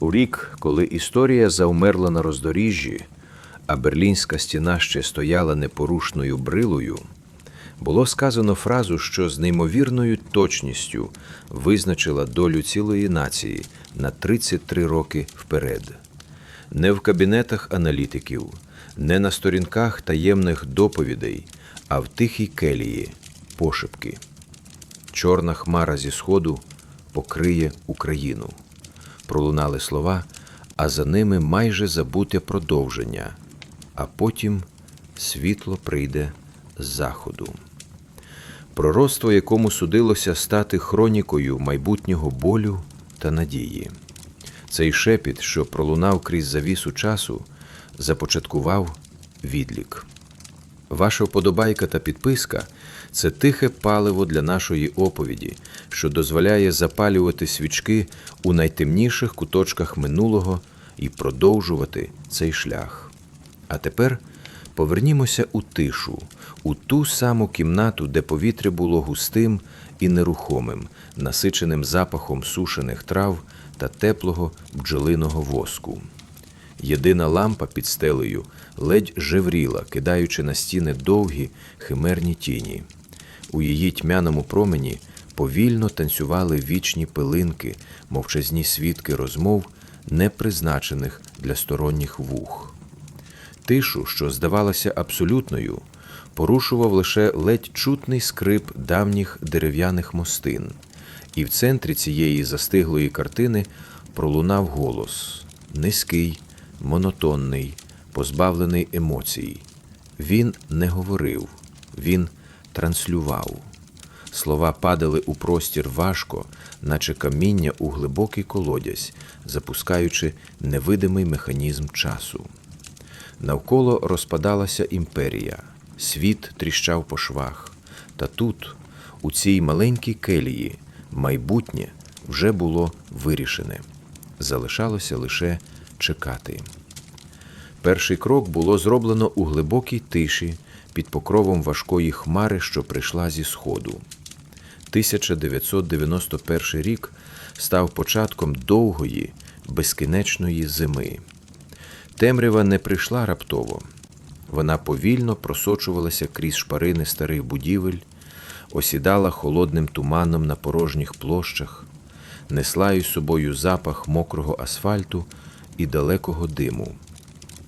У рік, коли історія завмерла на роздоріжжі, а берлінська стіна ще стояла непорушною брилою, було сказано фразу, що з неймовірною точністю визначила долю цілої нації на 33 роки вперед. Не в кабінетах аналітиків, не на сторінках таємних доповідей, а в тихій келії пошепки. Чорна хмара зі сходу покриє Україну. Пролунали слова, а за ними майже забуте продовження, а потім світло прийде з заходу. Пророцтво, якому судилося стати хронікою майбутнього болю та надії. Цей шепіт, що пролунав крізь завісу часу, започаткував відлік. Ваша вподобайка та підписка це тихе паливо для нашої оповіді, що дозволяє запалювати свічки у найтемніших куточках минулого і продовжувати цей шлях. А тепер повернімося у тишу, у ту саму кімнату, де повітря було густим і нерухомим, насиченим запахом сушених трав та теплого бджолиного воску. Єдина лампа під стелею ледь жевріла, кидаючи на стіни довгі химерні тіні. У її тьмяному промені повільно танцювали вічні пилинки, мовчазні свідки розмов, не призначених для сторонніх вух. Тишу, що здавалася абсолютною, порушував лише ледь чутний скрип давніх дерев'яних мостин, і в центрі цієї застиглої картини пролунав голос низький, монотонний, позбавлений емоцій. Він не говорив, він транслював. Слова падали у простір важко, наче каміння у глибокий колодязь, запускаючи невидимий механізм часу. Навколо розпадалася імперія, світ тріщав по швах. Та тут, у цій маленькій келії, майбутнє вже було вирішене. Залишалося лише чекати. Перший крок було зроблено у глибокій тиші під покровом важкої хмари, що прийшла зі сходу. 1991 рік став початком довгої, безкінечної зими. Темрява не прийшла раптово. Вона повільно просочувалася крізь шпарини старих будівель, осідала холодним туманом на порожніх площах, несла із собою запах мокрого асфальту і далекого диму.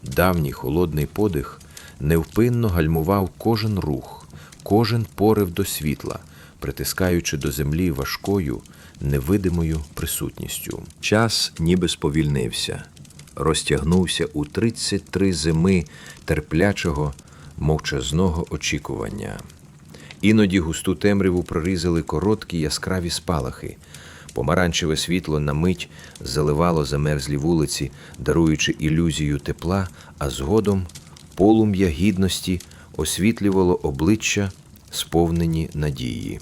Давній холодний подих невпинно гальмував кожен рух, кожен порив до світла, притискаючи до землі важкою, невидимою присутністю. Час ніби сповільнився, розтягнувся у 33 зими терплячого, мовчазного очікування. Іноді густу темряву прорізали короткі яскраві спалахи. Помаранчеве світло на мить заливало замерзлі вулиці, даруючи ілюзію тепла, а згодом полум'я гідності освітлювало обличчя, сповнені надії.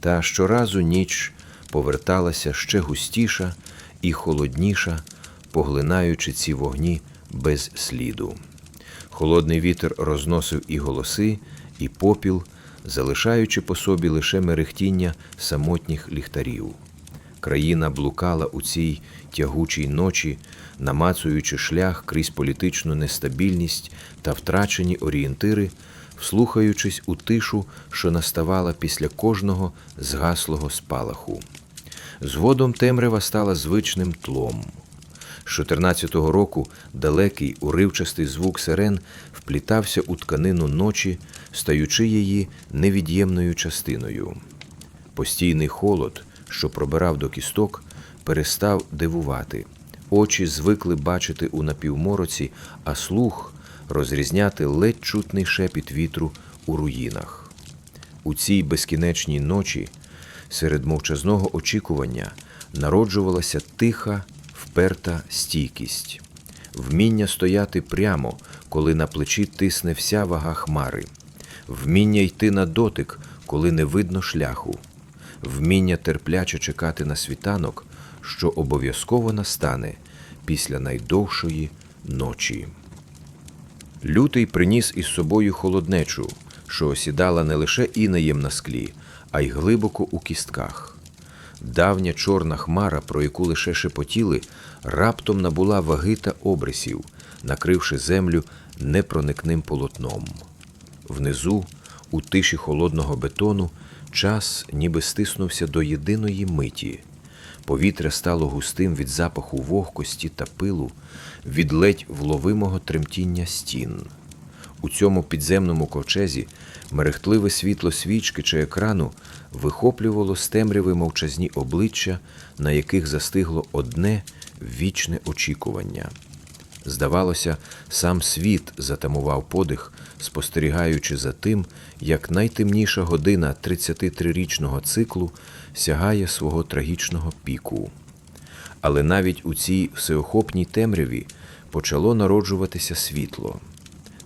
Та щоразу ніч поверталася ще густіша і холодніша, поглинаючи ці вогні без сліду. Холодний вітер розносив і голоси, і попіл, залишаючи по собі лише мерехтіння самотніх ліхтарів. Країна блукала у цій тягучій ночі, намацуючи шлях крізь політичну нестабільність та втрачені орієнтири, вслухаючись у тишу, що наставала після кожного згаслого спалаху. Згодом темрява стала звичним тлом. З 14-го року далекий уривчастий звук сирен вплітався у тканину ночі, стаючи її невід'ємною частиною. Постійний холод, що пробирав до кісток, перестав дивувати. Очі звикли бачити у напівмороці, а слух розрізняти ледь чутний шепіт вітру у руїнах. У цій безкінечній ночі, серед мовчазного очікування, народжувалася тиха, вперта стійкість, вміння стояти прямо, коли на плечі тисне вся вага хмари, вміння йти на дотик, коли не видно шляху, вміння терпляче чекати на світанок, що обов'язково настане після найдовшої ночі. Лютий приніс із собою холоднечу, що осідала не лише інеєм на склі, а й глибоко у кістках. Давня чорна хмара, про яку лише шепотіли, раптом набула ваги та обрисів, накривши землю непроникним полотном. Внизу, у тиші холодного бетону, час ніби стиснувся до єдиної миті. Повітря стало густим від запаху вогкості та пилу, від ледь вловимого тремтіння стін. У цьому підземному ковчезі мерехтливе світло свічки чи екрану вихоплювало з темряви мовчазні обличчя, на яких застигло одне вічне очікування. Здавалося, сам світ затамував подих, спостерігаючи за тим, як найтемніша година 33-річного циклу сягає свого трагічного піку. Але навіть у цій всеохопній темряві почало народжуватися світло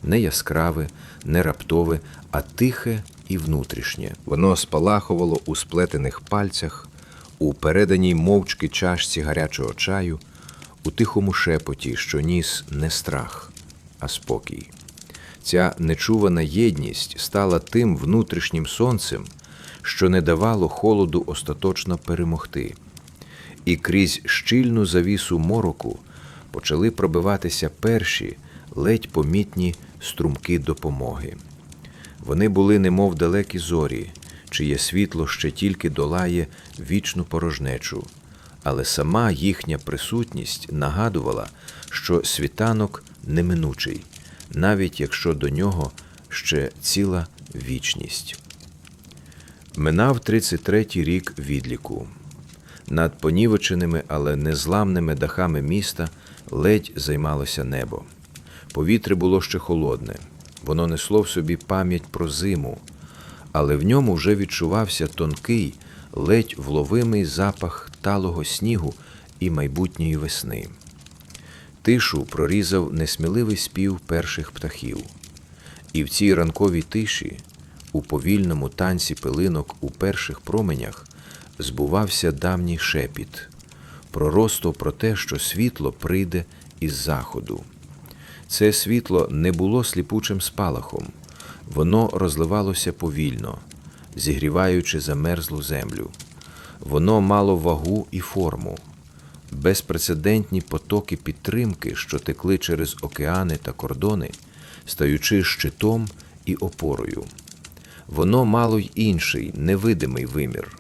не яскраве, не раптове, а тихе і внутрішнє. Воно спалахувало у сплетених пальцях, у переданій мовчки чашці гарячого чаю, у тихому шепоті, що ніс не страх, а спокій. Ця нечувана єдність стала тим внутрішнім сонцем, що не давало холоду остаточно перемогти. І крізь щільну завісу мороку почали пробиватися перші, ледь помітні струмки допомоги. Вони були немов далекі зорі, чиє світло ще тільки долає вічну порожнечу, але сама їхня присутність нагадувала, що світанок неминучий, навіть якщо до нього ще ціла вічність. Минав 33-й рік відліку. Над понівеченими, але незламними дахами міста ледь займалося небо. Повітря було ще холодне, воно несло в собі пам'ять про зиму, але в ньому вже відчувався тонкий, ледь вловимий запах талого снігу і майбутньої весни. Тишу прорізав несміливий спів перших птахів, і в цій ранковій тиші, у повільному танці пилинок у перших променях, збувався давній шепіт, проросто про те, що світло прийде із заходу. Це світло не було сліпучим спалахом, воно розливалося повільно, зігріваючи замерзлу землю. Воно мало вагу і форму, безпрецедентні потоки підтримки, що текли через океани та кордони, стаючи щитом і опорою. Воно мало й інший невидимий вимір,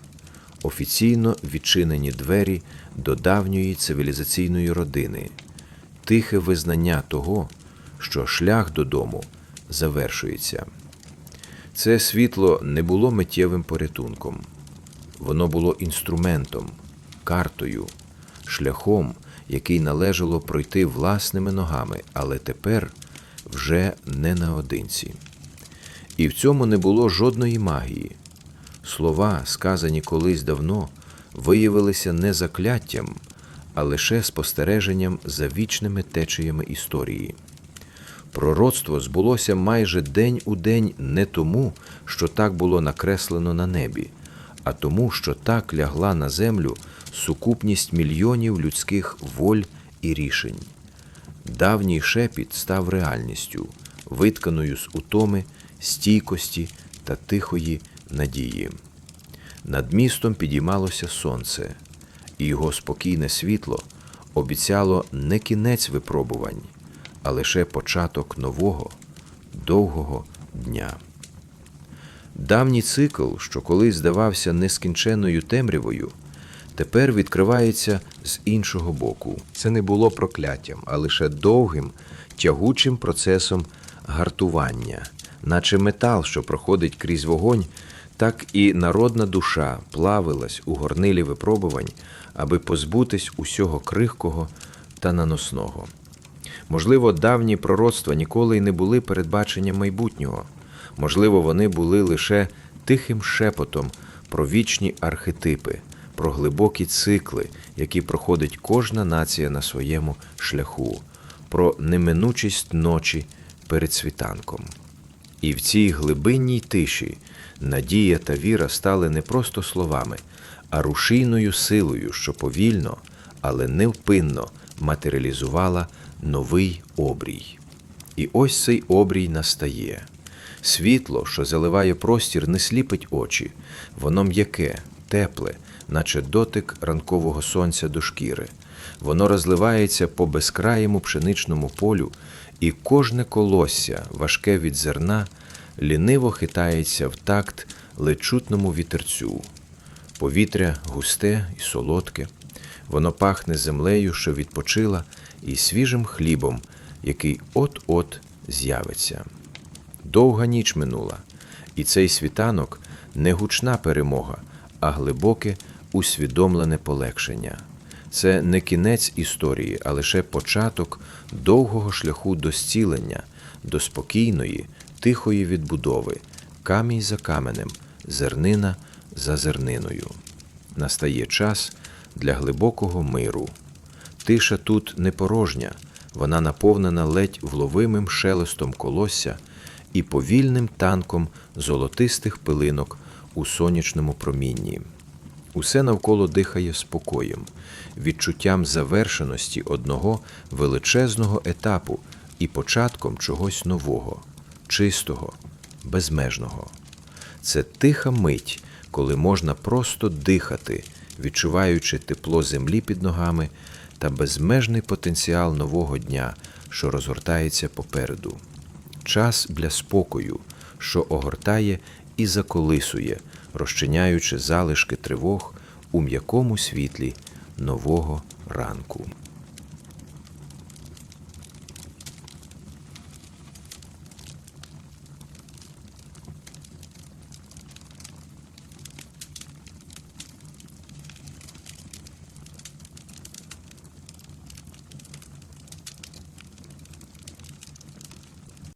офіційно відчинені двері до давньої цивілізаційної родини, тихе визнання того, що шлях додому завершується. Це світло не було миттєвим порятунком, воно було інструментом, картою, шляхом, який належало пройти власними ногами, але тепер вже не наодинці. І в цьому не було жодної магії. Слова, сказані колись давно, виявилися не закляттям, а лише спостереженням за вічними течіями історії. Пророцтво збулося майже день у день не тому, що так було накреслено на небі, а тому, що так лягла на землю сукупність мільйонів людських воль і рішень. Давній шепіт став реальністю, витканою з утоми, стійкості та тихої надії. Над містом підіймалося сонце, і його спокійне світло обіцяло не кінець випробувань, а лише початок нового, довгого дня. Давній цикл, що колись здавався нескінченною темрявою, тепер відкривається з іншого боку. Це не було прокляттям, а лише довгим, тягучим процесом гартування, наче метал, що проходить крізь вогонь, так і народна душа плавилась у горнилі випробувань, аби позбутись усього крихкого та наносного. Можливо, давні пророцтва ніколи й не були передбаченням майбутнього. Можливо, вони були лише тихим шепотом про вічні архетипи, про глибокі цикли, які проходить кожна нація на своєму шляху, про неминучість ночі перед світанком. І в цій глибинній тиші надія та віра стали не просто словами, а рушійною силою, що повільно, але невпинно матеріалізувала новий обрій. І ось цей обрій настає. Світло, що заливає простір, не сліпить очі, воно м'яке, тепле, наче дотик ранкового сонця до шкіри. Воно розливається по безкраєму пшеничному полю, і кожне колосся, важке від зерна, ліниво хитається в такт лечутному вітерцю. Повітря густе і солодке, воно пахне землею, що відпочила, і свіжим хлібом, який от-от з'явиться. Довга ніч минула, і цей світанок не гучна перемога, а глибоке усвідомлене полегшення. Це не кінець історії, а лише початок довгого шляху до зцілення, до спокійної, тихої відбудови, камінь за каменем, зернина за зерниною. Настає час для глибокого миру. Тиша тут не порожня, вона наповнена ледь вловимим шелестом колосся і повільним танком золотистих пилинок у сонячному промінні. Усе навколо дихає спокоєм, відчуттям завершеності одного величезного етапу і початком чогось нового, чистого, безмежного. Це тиха мить, коли можна просто дихати, відчуваючи тепло землі під ногами та безмежний потенціал нового дня, що розгортається попереду. Час для спокою, що огортає і заколисує, розчиняючи залишки тривог у м'якому світлі нового ранку.